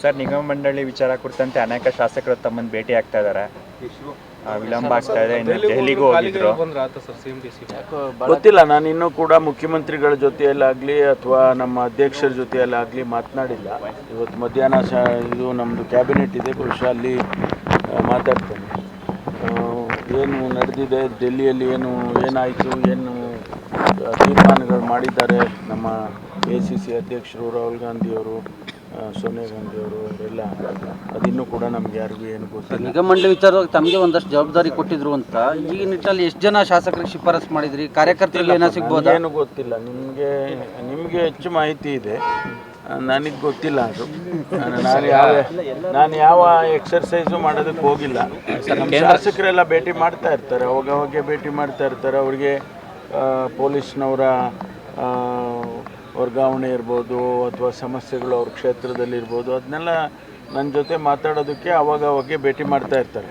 Sir ನಿಗಮ ಮಂಡಳಿ ವಿಚಾರ ಕುರಿತಂತೆ ಅನೇಕ ಶಾಸಕರು ತಮ್ಮನ್ನು ಭೇಟಿ ಆಗ್ತಾ ಇದಾರೆ ವಿಳಂಬ ಆಗ್ತಾ ಇದೆ ಇನ್ನು ದೆಹಲಿಗೂ ಹೋಗಿದ್ರು. ಗೊತ್ತಿಲ್ಲ ನಾನು ಇನ್ನೂ ಕೂಡ ಮುಖ್ಯಮಂತ್ರಿಗಳ ಜೊತೆಯಲ್ಲಾಗಲಿ ಅಥವಾ ನಮ್ಮ ಅಧ್ಯಕ್ಷರ ಜೊತೆಯಲ್ಲಾಗಲಿ ಮಾತನಾಡಿಲ್ಲ. ಇವತ್ತು ಮಧ್ಯಾಹ್ನ ಶ ಇದು ನಮ್ಮದು ಕ್ಯಾಬಿನೆಟ್ ಇದೆ ಬಹುಶಃ ಅಲ್ಲಿ ಮಾತಾಡ್ತೇನೆ. ಏನು ನಡೆದಿದೆ ಡೆಲ್ಲಿಯಲ್ಲಿ ಏನು ಏನಾಯಿತು ಏನು ತೀರ್ಮಾನಗಳು ಮಾಡಿದ್ದಾರೆ ನಮ್ಮ ಎ ಸಿ ಸಿ ಅಧ್ಯಕ್ಷರು ರಾಹುಲ್ ಗಾಂಧಿಯವರು. ಆ, ಸೋನಿಯಾ ಗಾಂಧಿಯವರು ಅವರೆಲ್ಲ ಅದಿನ್ನೂ ಕೂಡ ನಮ್ಗೆ ಯಾರಿಗೂ ಏನು ಗೊತ್ತಿಲ್ಲ. ನಿಗಮ ಮಂಡಳಿ ವಿಚಾರವಾಗಿ ತಮಗೆ ಒಂದಷ್ಟು ಜವಾಬ್ದಾರಿ ಕೊಟ್ಟಿದ್ರು ಅಂತ ಈ ನಿಟ್ಟಿನಲ್ಲಿ ಎಷ್ಟು ಜನ ಶಾಸಕರಿಗೆ ಶಿಫಾರಸ್ ಮಾಡಿದ್ರಿ? ಕಾರ್ಯಕರ್ತರಿಗೆ ಏನೋ ಸಿಗ್ಬೋದು? ಏನು ಗೊತ್ತಿಲ್ಲ. ನಿಮಗೆ ನಿಮಗೆ ಹೆಚ್ಚು ಮಾಹಿತಿ ಇದೆ. ನನಗೆ ಗೊತ್ತಿಲ್ಲ ಅದು. ನಾನು ಯಾವ ನಾನು ಯಾವ ಎಕ್ಸರ್ಸೈಸು ಮಾಡೋದಕ್ಕೆ ಹೋಗಿಲ್ಲ. ನಮ್ಮ ಶಾಸಕರೆಲ್ಲ ಭೇಟಿ ಮಾಡ್ತಾ ಇರ್ತಾರೆ. ಅವಾಗ ಅವಾಗೆ ಭೇಟಿ ಮಾಡ್ತಾ ಇರ್ತಾರೆ. ಅವ್ರಿಗೆ ಪೊಲೀಸ್ನವರ ಆ, ವರ್ಗಾವಣೆ ಇರ್ಬೋದು ಅಥವಾ ಸಮಸ್ಯೆಗಳು ಅವ್ರ ಕ್ಷೇತ್ರದಲ್ಲಿರ್ಬೋದು, ಅದನ್ನೆಲ್ಲ ನನ್ನ ಜೊತೆ ಮಾತಾಡೋದಕ್ಕೆ ಅವಾಗ ಅವಾಗೆ ಭೇಟಿ ಮಾಡ್ತಾ ಇರ್ತಾರೆ.